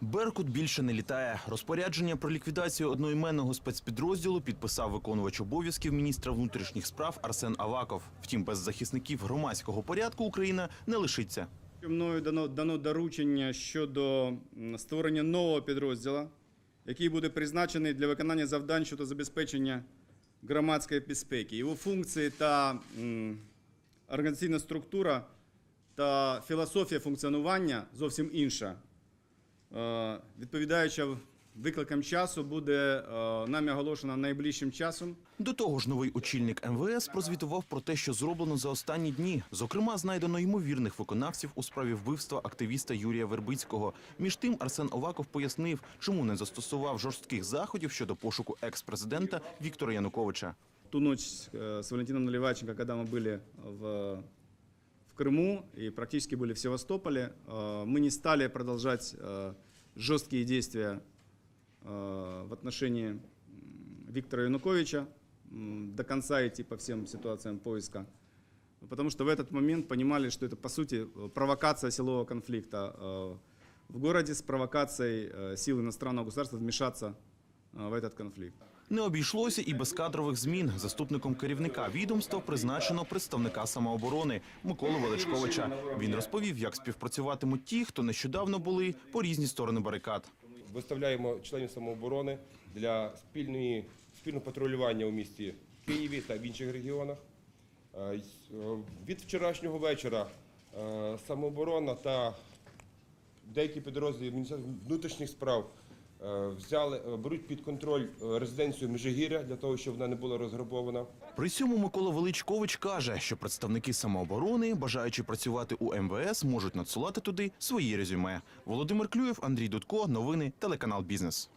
Беркут більше не літає. Розпорядження про ліквідацію одноіменного спецпідрозділу підписав виконувач обов'язків міністра внутрішніх справ Арсен Аваков. Втім, без захисників громадського порядку Україна не лишиться. Мною дано, дано доручення щодо створення нового підрозділу, який буде призначений для виконання завдань щодо забезпечення громадської безпеки. Його функції та м, організаційна структура та філософія функціонування зовсім інша. Е, Відповідаючи викликам часу, буде е, нами оголошена найближчим часом. До того ж, новий очільник МВС прозвітував про те, що зроблено за останні дні. Зокрема, знайдено ймовірних виконавців у справі вбивства активіста Юрія Вербицького. Між тим, Арсен Оваков пояснив, чому не застосував жорстких заходів щодо пошуку екс-президента Віктора Януковича. ту ночь э, с Валентином Наливайченко, когда мы были в, в Крыму и практически были в Севастополе, э, мы не стали продолжать э, жесткие действия э, в отношении Виктора Януковича, до конца идти по всем ситуациям поиска. Потому что в этот момент понимали, что это, по сути, провокация силового конфликта в городе с провокацией сил иностранного государства вмешаться в этот конфликт. Не обійшлося і без кадрових змін. Заступником керівника відомства призначено представника самооборони Миколу Величковича. Він розповів, як співпрацюватимуть ті, хто нещодавно були по різні сторони барикад. Виставляємо членів самооборони для спільної, спільного патрулювання у місті Києві та в інших регіонах. Е, е, Від вчорашнього вечора е, самооборона та деякі підрозділи Міністерства внутрішніх справ взяли, е, беруть під контроль е, резиденцію Межигір'я для того, щоб вона не була розграбована. При цьому Микола Величкович каже, що представники самооборони, бажаючи працювати у МВС, можуть надсилати туди свої резюме. Володимир Клюєв, Андрій Дудко, новини, телеканал Бізнес.